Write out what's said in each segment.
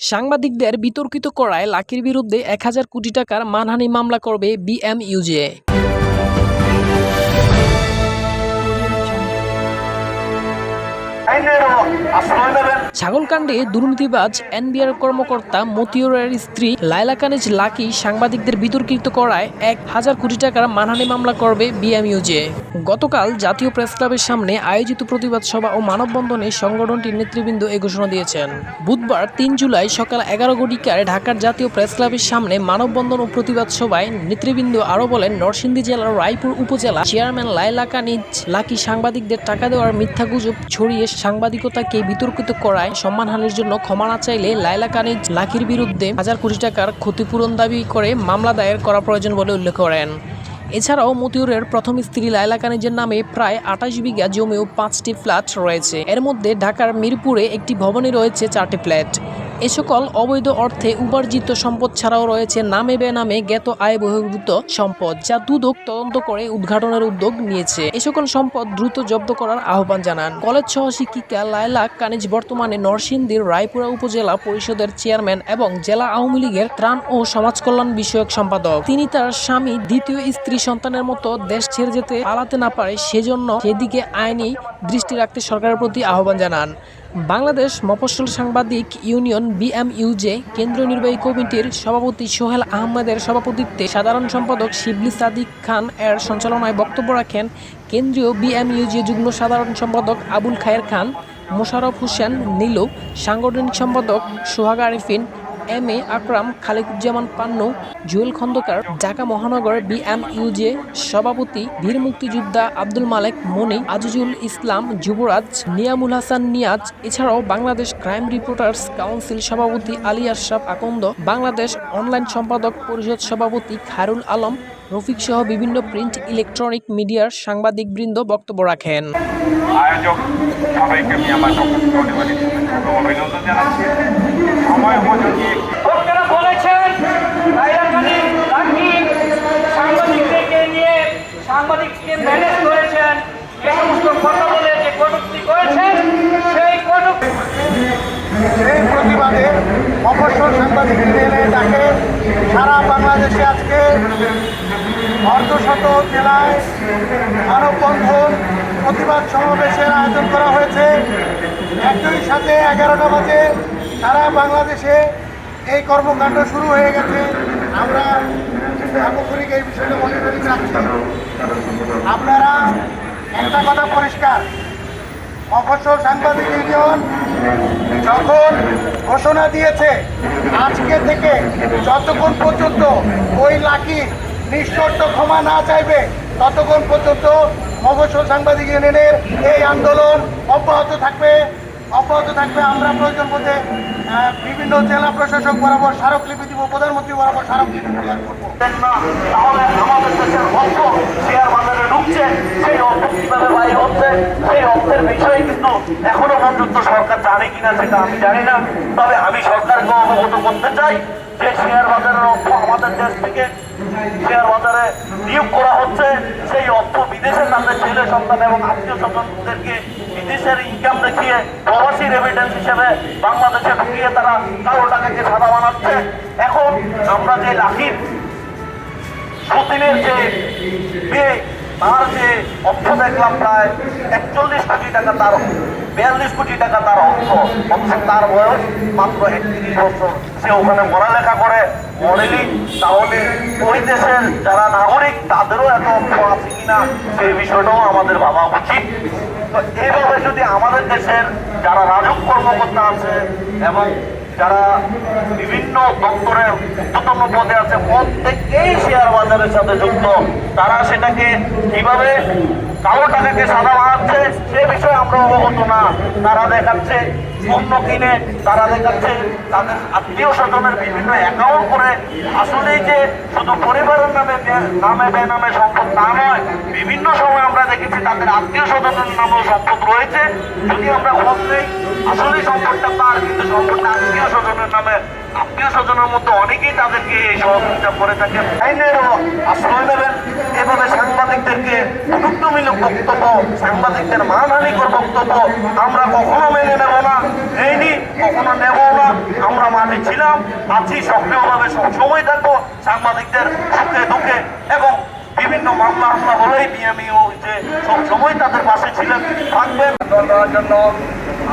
সাংবাদিকদের বিতর্কিত করায় লাকির বিরুদ্ধে এক হাজার কোটি টাকার মানহানি মামলা করবে বিএমইউজে ছাগলকাণ্ডে দুর্নীতিবাজ এনবিআর কর্মকর্তা মতিউরের স্ত্রী লাইলা কানিজ লাকি সাংবাদিকদের বিতর্কিত করায় এক হাজার কোটি টাকার মানহানি মামলা করবে বিএমইউজে। গতকাল জাতীয় প্রেস ক্লাবের সামনে আয়োজিত প্রতিবাদ সভা ও মানববন্ধনে সংগঠনটির নেতৃবৃন্দ এ ঘোষণা দিয়েছেন। বুধবার তিন জুলাই সকাল এগারো ঘটিকায় ঢাকার জাতীয় প্রেস ক্লাবের সামনে মানববন্ধন ও প্রতিবাদ সভায় নেতৃবৃন্দ আরও বলেন, নরসিংদী জেলার রায়পুর উপজেলা চেয়ারম্যান লাইলা কানিজ লাকি সাংবাদিকদের টাকা দেওয়ার মিথ্যা গুজব ছড়িয়ে সাংবাদিকতাকে বিতর্কিত করায় সম্মানহানির জন্য ক্ষমা না চাইলে লাইলা কানিজ লাকির বিরুদ্ধে হাজার কোটি টাকার ক্ষতিপূরণ দাবি করে মামলা দায়ের করা প্রয়োজন বলে উল্লেখ করেন। এছাড়াও মতিউরের প্রথম স্ত্রী লায়লা কানিজের নামে প্রায় আঠাশ বিঘা জমিও পাঁচটি ফ্ল্যাট রয়েছে। এর মধ্যে ঢাকার মিরপুরে একটি ভবনে রয়েছে চারটি ফ্ল্যাট। এ সকল অবৈধ অর্থে উপার্জিত সম্পদ ছাড়াও রয়েছে নামে বেনামে জ্ঞাত আয় বহির্ভূত সম্পদ, যা দুদক তদন্ত করে উদ্ঘাটনের উদ্যোগ নিয়েছে। এ সকল সম্পদ দ্রুত জব্দ করার আহ্বান জানান। কলেজ সহ শিক্ষিকা লায়লা কানিজ বর্তমানে নরসিংদীর রায়পুরা উপজেলা পরিষদের চেয়ারম্যান এবং জেলা আওয়ামী লীগের ত্রাণ ও সমাজ কল্যাণ বিষয়ক সম্পাদক। তিনি তার স্বামী, দ্বিতীয় স্ত্রী সন্তানের মতো দেশ ছেড়ে যেতে পালাতে না পারে, সেজন্য সেদিকে আইনি দৃষ্টি রাখতে সরকারের প্রতি আহ্বান জানান। বাংলাদেশ মফস্বল সাংবাদিক ইউনিয়ন বিএমইউজে কেন্দ্রীয় নির্বাহী কমিটির সভাপতি সোহেল আহমেদের সভাপতিত্বে সাধারণ সম্পাদক শিবলি সাদিক খান এর সঞ্চালনায় বক্তব্য রাখেন কেন্দ্রীয় বিএমইউজে যুগ্ম সাধারণ সম্পাদক আবুল খায়ের খান, মোশারফ হোসেন নীলু সাংগঠনিক সম্পাদক সোহাগ আরিফিন এম এ আকরাম, খালেকুজ্জামান পান্নু, জুয়েল খন্দকার, ঢাকা মহানগর বিএমইউজে সভাপতি, বীর মুক্তিযোদ্ধা আব্দুল মালেক, মনি, আজিজুল ইসলাম, যুবরাজ, নিয়ামুল হাসান নিয়াজ, এছাড়াও বাংলাদেশ ক্রাইম রিপোর্টার্স কাউন্সিল সভাপতি আলী আশরাফ আকন্দ, বাংলাদেশ অনলাইন সম্পাদক পরিষদ সভাপতি খায়রুল আলম, রফিক সহ বিভিন্ন প্রিন্ট ইলেকট্রনিক মিডিয়ার সাংবাদিকবৃন্দ বক্তব্য রাখেন। আয়োজক সবাইকে আমি আমার অভিনন্দন জানাচ্ছি। সময় উপযোগী আপনারা বলেছেন লাইলা কানি লাকি সাংবাদিকদেরকে নিয়ে সেই প্রতিবাদে মফস্বল সাংবাদিক ডাকে সারা বাংলাদেশে আজকে অর্ধশত জেলায় মানববন্ধন প্রতিবাদ সমাবেশের আয়োজন করা হয়েছে। একই সাথে এগারোটা বাজে সারা বাংলাদেশে এই কর্মকাণ্ড শুরু হয়ে গেছে। আমরা সার্বক্ষণিক এই বিষয়টা মনিটরিং রাখছি আপনারা একটা কথা পরিষ্কার। মফস্বল সাংবাদিক ইউনিয়ন যখন ঘোষণা দিয়েছে, আজকে থেকে যতক্ষণ পর্যন্ত ওই লাকি নিঃশর্ত ক্ষমা না চাইবে, ততক্ষণ পর্যন্ত মফস্বল সাংবাদিক ইউনিয়নের এই আন্দোলন অব্যাহত থাকবে। অব্যাহত থাকবে। আমরা প্রয়োজন আহ, বিভিন্ন জেলা প্রশাসক বরাবর স্মারকলিপি দিব প্রধানমন্ত্রী বরাবর স্মারকলিপি প্রদান করব। আমাদের দেশের শেয়ার বাজারে ঢুকছে সেই হচ্ছে সেই বিষয়ে কিন্তু এখনও সরকার জানে কিনা সেটা আমি জানি না। তবে আমি সরকারকে অবগত করতে চাই যে শেয়ার বাজারের অর্থ আমাদের দেশ থেকে শেয়ার বাজারে নিয়োগ করা হচ্ছে। সেই অর্থ বিদেশে তাদের ছেলে সন্তান এবং আত্মীয় স্বজনদেরকে বিদেশের ইনকাম দেখিয়ে প্রবাসী রেমিটেন্স হিসেবে বাংলাদেশে ঢুকিয়ে তারা কারও টাকাকে সাদা বানাচ্ছে। এখন আমরা যে লাখির সুতিনের যে তার যে অর্থ দেখলাম প্রায় একচল্লিশ কোটি টাকা তার বিয়াল্লিশ কোটি টাকা তার অর্থ অথচ তার বয়স মাত্র একত্রিশ বছর। সে ওখানে পড়ালেখা করে। মডেলি তাহলে ওই দেশের যারা নাগরিক, তাদেরও এত অর্থ আছে কিনা, সেই বিষয়টাও আমাদের ভাবা উচিত। তো এইভাবে যদি আমাদের দেশের যারা রাজক কর্মকর্তা আছে এবং যারা বিভিন্ন দপ্তরের উচ্চতম পদে আছে, প্রত্যেকেই শেয়ার বাজারের সাথে যুক্ত। তারা সেটাকে কীভাবে কালো টাকাকে সাদা বানাচ্ছে, সে বিষয়ে আমরা অবগত না। তারা দেখাচ্ছে পণ্য কিনে, তারা দেখাচ্ছে তাদের আত্মীয় স্বজনের বিভিন্ন অ্যাকাউন্ট করে। আসলেই যে শুধু পরিবারের নামে নামে বেনামে সম্পদ না নয়, বিভিন্ন সময় আমরা দেখেছি তাদের আত্মীয় স্বজনের নামেও সম্পদ রয়েছে। যদি আমরা খোঁজ নেই আসলে সম্পদটা তার কিন্তু সম্পদটা আত্মীয় আত্মীয় স্বজনের নামে আত্মীয় স্বজনের মধ্যে অনেকেই তাদেরকে এই সহযোগিতা করে থাকে। আইনেরও আশ্রয় নেবেন, এভাবে সাংবাদিকদেরকে অনুত্তমূলক বক্তব্য, সাংবাদিকদের মানহানিকর বক্তব্য আমরা কখনো মেনে নেব না। নেইনি কখনো নেব না। আমরা মাঠে ছিলাম, আছি, সক্রিয়ভাবে সবসময় থাকব। সাংবাদিকদের সুখে দুঃখে এবং বিভিন্ন মামলা হামলা হলেই বিএমইউ যে সবসময় তাদের পাশে ছিলেন, থাকবেন। জন্য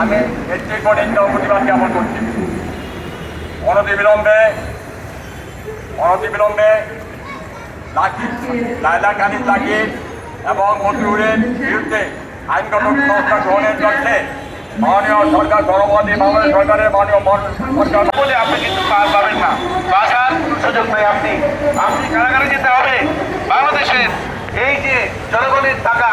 আমি কঠিন প্রতিবাদ জ্ঞাপন করছি। অনতিবিলম্বে অনতিবিলম্বে লাইলা কানির লাকি এবং মন্ত্রীর বিরুদ্ধে আইনগত ব্যবস্থা গ্রহণের লক্ষ্যে মাননীয় সরকার বাংলাদেশ সরকারের মাননীয় মন- সরকার বলে আপনি কিন্তু পার পাবেন না। বাসার সুযোগ নেই আপনি। আপনি কারাগারে যেতে হবে। বাংলাদেশের এই যে জনগণের টাকা